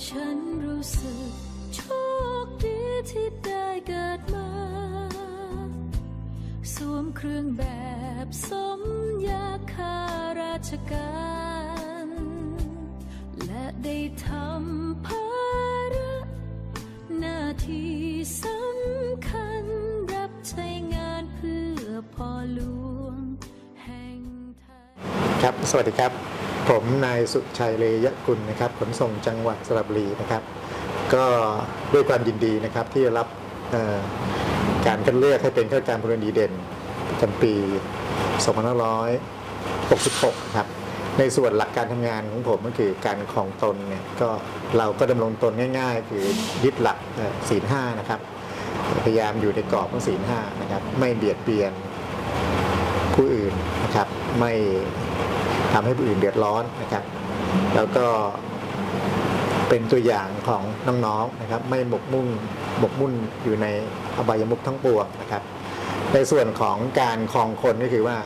ฉันรู้สึกโชคดีที่ได้เกิดมา สวมเครื่องแบบสมยาข้าราชการ และได้ทำภาระหน้าที่สำคัญรับใช้งานเพื่อพ่อหลวงแห่งไทย ครับ สวัสดีครับ ผมนายสุชัยเลยะกุลนะครับ ขนส่งจังหวัดสระบุรีนะครับ ก็ด้วยความยินดีนะครับที่ได้รับการคัดเลือกให้เป็นข้าราชการพลเรือนดีเด่นประจำปี 2566 ครับ ในส่วนหลักการทำงานของผมก็คือการครองตนเนี่ยก็เราก็ดำรงตนง่าย ๆ คือยึดหลักเอ่อศีลห้านะครับ พยายามอยู่ในกรอบของศีลห้านะครับ ไม่เบียดเบียนผู้อื่นนะครับ ไม่ ทำให้ผู้อื่นเดือดร้อนนะครับ แล้วก็เป็นตัวอย่างของน้องๆนะครับ ไม่หมกมุ่นหมกมุ่นอยู่ในอบายมุขทั้งปวงนะครับ ในส่วนของการครองคนก็คือว่า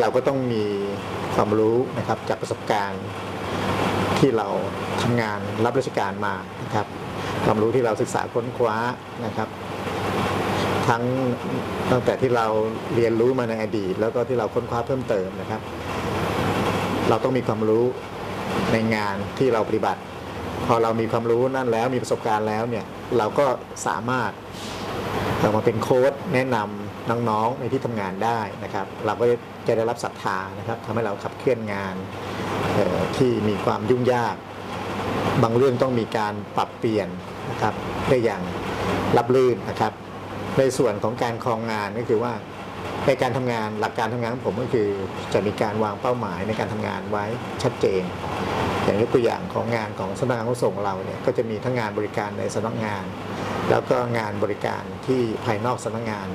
เราก็ต้องมีความรู้นะครับจากประสบการณ์ที่เราทำงานรับราชการมานะครับความรู้ที่เราศึกษาค้นคว้านะครับ ทั้งตั้งแต่ที่เราเรียนรู้มาในอดีต แล้วก็ที่เราค้นคว้าเพิ่มเติมนะครับ เราต้องมีความรู้ในงานที่เราปฏิบัติ พอเรามีความรู้นั่นแล้วมีประสบการณ์แล้วเนี่ยเราก็สามารถเรามาเป็นโค้ดแนะนำน้องๆในที่ทำงานได้นะครับ เราก็จะได้รับศรัทธานะครับทำให้เราขับเคลื่อนงานที่มีความยุ่งยาก บางเรื่องต้องมีการปรับเปลี่ยนนะครับได้อย่างรับลื่นนะครับ ในส่วนของการครองงานก็คือว่า ในการทำงานหลักการทำงานของผมก็คือจะมีการวางเป้าหมายในการทำงานไว้ชัดเจน อย่างยกตัวอย่างของงานของสำนักงานขนส่งเราเนี่ยก็จะมีทั้งงานบริการในสำนักงาน แล้วก็งานบริการที่ภายนอกสำนักงาน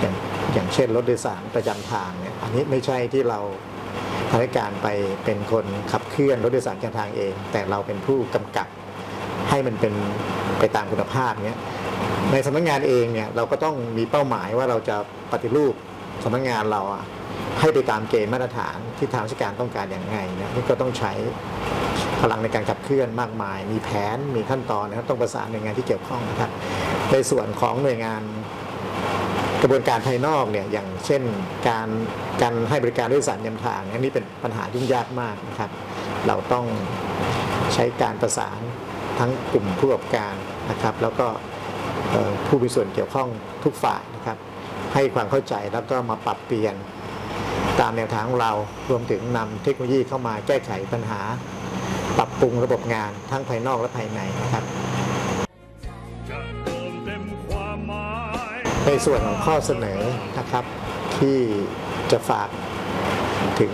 อย่างอย่างเช่นรถโดยสารประจำทางเนี่ยอันนี้ไม่ใช่ที่เราทำให้การไปเป็นคนขับเคลื่อนรถโดยสารประจำทางเอง แต่เราเป็นผู้กำกับให้มันเป็นไปตามคุณภาพเนี้ยในสำนักงานเองเนี่ยเราก็ต้องมีเป้าหมายว่าเราจะปฏิรูป สำนักงานเราอะให้ไปตามเกณฑ์มาตรฐานที่ทางราชการต้องการอย่างไงเนี่ยนี่ก็ต้องใช้พลังในการขับเคลื่อนมากมาย มีแผนมีขั้นตอนนะครับต้องประสานหน่วยงานที่เกี่ยวข้องนะครับในส่วนของหน่วยงานกระบวนการภายนอกเนี่ยอย่างเช่นการการให้บริการด้วยสารยำทางอันนี้เป็นปัญหายุ่งยากมากนะครับ เราต้องใช้การประสานทั้งกลุ่มผู้ประกอบการนะครับ แล้วก็ผู้มีส่วนเกี่ยวข้องทุกฝ่ายนะครับ ให้ความเข้าใจแล้วก็มาปรับเปลี่ยนตามแนวทางของเรารวมถึงนำเทคโนโลยีเข้ามาแก้ไขปัญหา ปรับปรุงระบบงานทั้งภายนอกและภายในนะครับในส่วนของข้อเสนอนะครับ ที่จะฝากถึง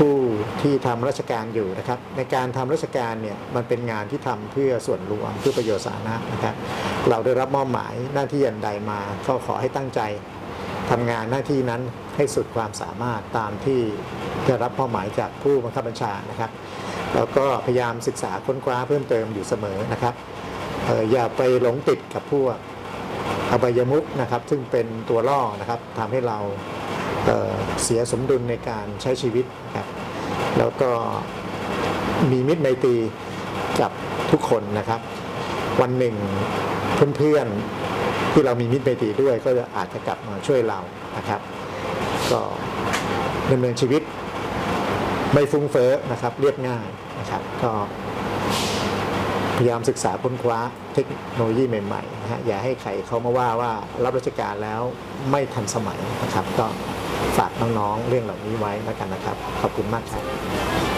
ผู้ที่ทำราชการอยู่นะครับ ในการทำราชการเนี่ยมันเป็นงานที่ทำเพื่อส่วนรวมเพื่อประโยชน์สาธารณะนะครับ เราได้รับมอบหมายหน้าที่อันใดมาก็ขอให้ตั้งใจทำงานหน้าที่นั้นให้สุดความสามารถตามที่ได้รับมอบหมายจากผู้บังคับบัญชานะครับแล้วก็พยายามศึกษาค้นคว้าเพิ่มเติมอยู่เสมอนะครับเอ่ออย่าไปหลงติดกับพวกอบายมุกนะครับ ซึ่งเป็นตัวล่อนะครับทำให้เรา เเสียสมดุลในการใช้ชีวิตครับแล้วก็มีมิตรไมตรีกับทุกคนนะครับ วันหนึ่งเพื่อนๆที่เรามีมิตรไมตรีด้วย ก็จะอาจจะกลับมาช่วยเรานะครับ ก็ดำเนินชีวิตไม่ฟุ้งเฟ้อนะครับ เรียบง่ายนะครับก็พยายามศึกษาค้นคว้าเทคโนโลยีใหม่ๆนะฮะอย่าให้ใครเขามาว่าว่ารับราชการแล้วไม่ทันสมัยนะครับก็ ฝากน้องๆเรื่องเหล่านี้ไว้แล้วกันนะครับ ขอบคุณมากครับ